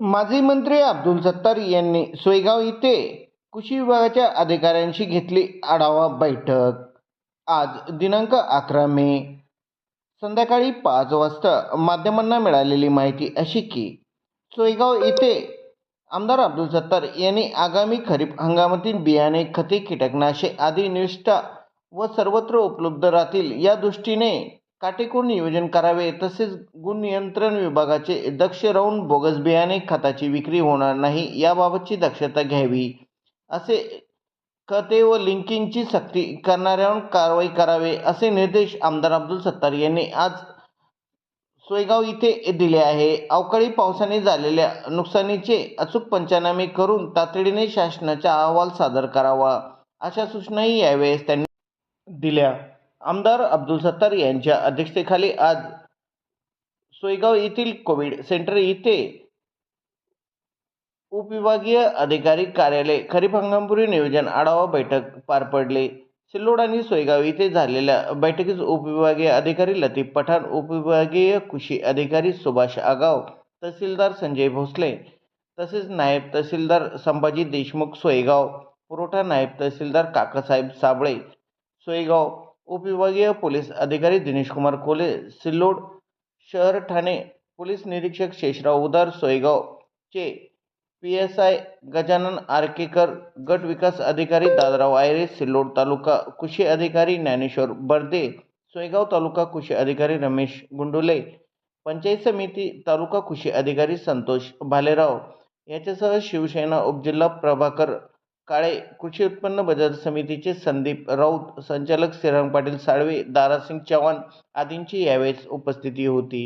माजी मंत्री अब्दुल सत्तार यांनी सोयगाव येथे कृषी विभागाच्या अधिकाऱ्यांशी घेतली आढावा बैठक. आज दिनांक अकरा मे संध्याकाळी पाच वाजता माध्यमांना मिळालेली माहिती अशी की सोयगाव येथे आमदार अब्दुल सत्तार यांनी आगामी खरीप हंगामातील बियाणे खते कीटकनाशे आदी निविष्ठा व सर्वत्र उपलब्ध राहतील या दृष्टीने काटेकोर नियोजन करावे तसेच गुण नियंत्रण विभागाचे दक्ष राहून बोगस बियाणे खताची विक्री होणार नाही याबाबतची दक्षता घ्यावी. असे खते व लिंकिंगची सक्ती करणाऱ्यांवर कारवाई करावे असे निर्देश आमदार अब्दुल सत्तार यांनी आज सोयगाव इथे दिले आहे. अवकाळी पावसाने झालेल्या नुकसानीचे अचूक पंचनामे करून तातडीने शासनाचा अहवाल सादर करावा अशा सूचनाही यावेळेस त्यांनी दिल्या. आमदार अब्दुल सत्तार यांच्या अध्यक्षतेखाली आज सोयगाव येथील कोविड सेंटर येथे उपविभागीय अधिकारी कार्यालय खरीप हंगामपूर्वी नियोजन आढावा बैठक पार पडली. सिल्लोड आणि सोयगाव येथे झालेल्या बैठकीत उपविभागीय अधिकारी लतीफ पठाण उपविभागीय कृषी अधिकारी सुभाष आगाव तहसीलदार संजय भोसले तसेच नायब तहसीलदार संभाजी देशमुख सोयगाव पुरवठा नायब तहसीलदार काकासाहेब साबळे सोयगाव उपविभागीय पोलीस अधिकारी दिनेशकुमार कोले सिल्लोड शहर ठाणे पोलीस निरीक्षक Shesharao Udar सोयगावचे P S I Gajanan Arkekar गट विकास अधिकारी दादराव आयरे सिल्लोड तालुका कृषी अधिकारी ज्ञानेश्वर बर्दे सोयगाव तालुका कृषी अधिकारी रमेश गुंडुले पंचायत समिती तालुका कृषी अधिकारी संतोष भालेराव याच्यासह शिवसेना उपजिल्हा प्रभाकर काळे कृषी उत्पन्न बाजार समितीचे संदीप राऊत संचालक श्रीराम पाटील साळवे दारासिंग चव्हाण आदींची यावेळेस उपस्थिती होती.